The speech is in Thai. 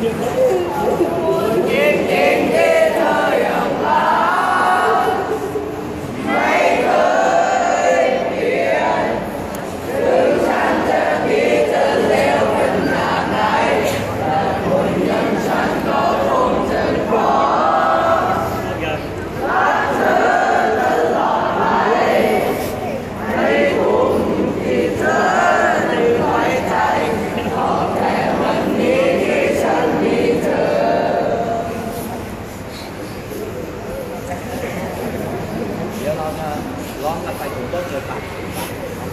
Gracias. จะร้องกลับไปผมก็เจอปาก